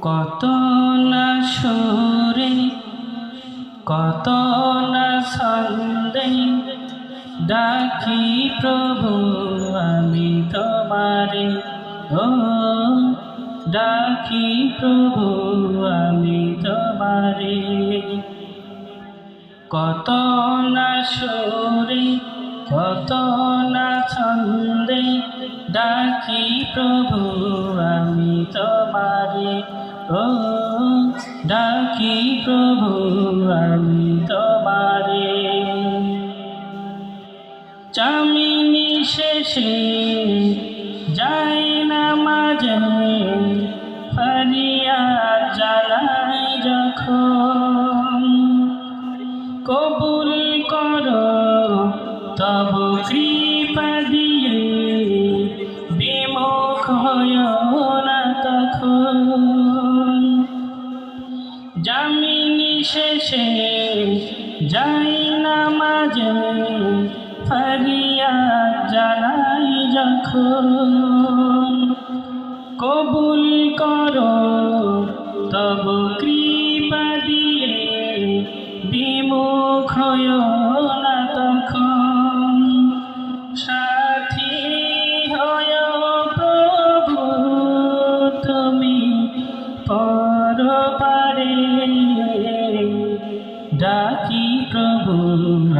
কত না সুরে, কত না ছন্দে ডাকি প্রভু, আমি তোমারে। ও, ডাকি প্রভু, আমি তোমারে। কত না সুরে কত না ছন্দে ডাকি, প্রভু, আমি তোমারে। ও, ডাকি, প্রভু, আমি তোমারে। চামিনি শেষে যাই না মাঝে তখন জামিনী শেষে যাই না মাঝে ফারিয়া জানাই যখন। কবুল করো, তব কৃপা দিয়ে বিমুখ না। পর পারে ডাকি প্রভু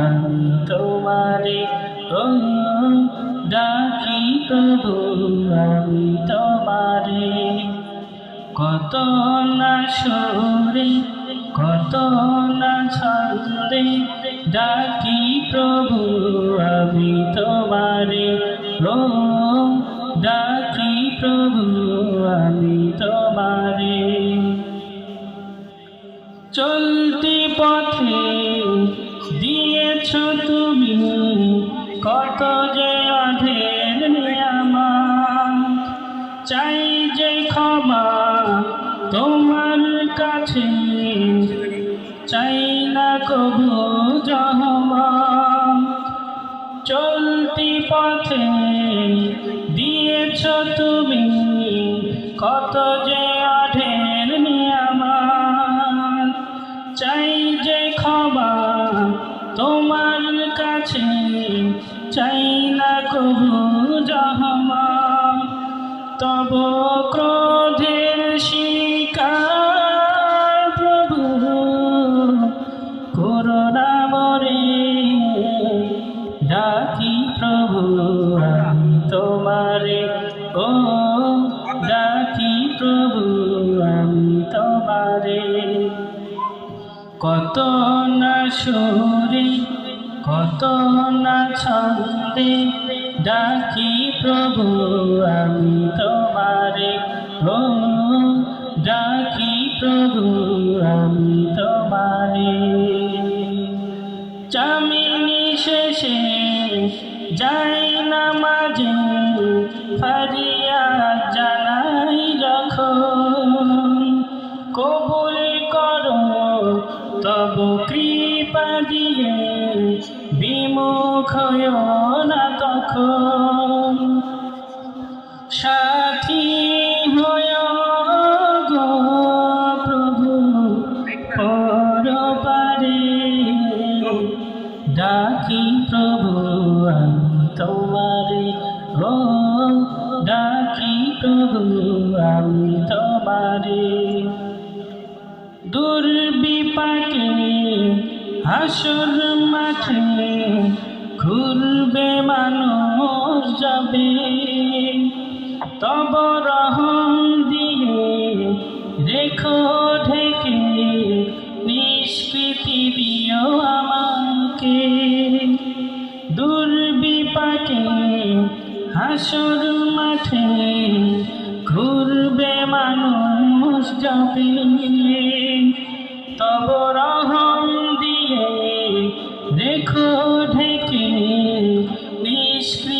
আমি তোমারে ও ডাকি প্রভু আমি তোমারে। কত না সরে, কত না ছন্দে ডাকি প্রভু, আমি তোমারে ও চলতি পথে দিয়েছ তুমি কত যে অধের চাই যে ক্ষমা তোমার কাছে, চাই না কবু চলতি পথে দিয়েছ তুমি কত চাই না কবু জহমা। তব ক্রোধের শিকার প্রভু, করোনা মরে ডাকি প্রভু তোমারে, ও ডাকি প্রভু, আমি তোমারে। কত না সুরে কত না ছন্দে ডাকি, প্রভু, আমি তোমারে। ও, ডাকি, প্রভু, আমি তোমারে। চামিনি শেষে যাই না মাঝে, ফারিয়া সাথী হয় গো প্রভু পর ডাকি প্রভু, আমি তোমারে, ও ডাকি প্রভু, আমি তোমারে। দুর্বিপাকে হাসুর মাঠে ঘুরবে মানুষ যাবে। তব রহম দিয়ে রেখো ঢেকে, নিষ্কৃতি দিও আমাকে। দুর্বিপাকে হাসুর মাঠে ঘুরবে মানুষ যাবে তব রহম দিয়ে রেখো ঢেকে, নিষ্কৃতি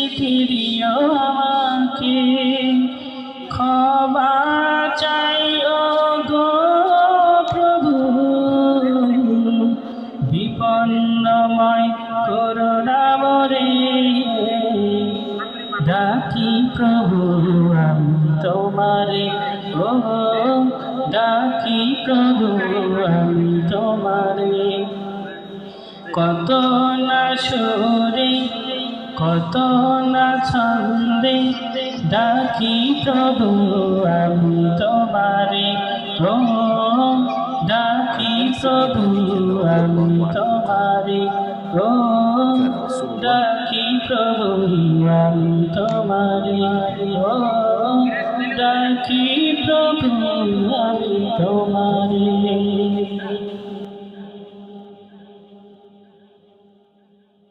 ডাকি প্রভু, আমি তোমারে ও ডাকি প্রভু, আমি তোমারে। কত না সুরে, কত না ছন্দে ডাকি প্রভু, আমি তোমারে ও ডাকি প্রভু, আমি তোমারে ও ডাকি প্রভু আমি তোমারে। ও ডাকি প্রভু আমি তোমারে।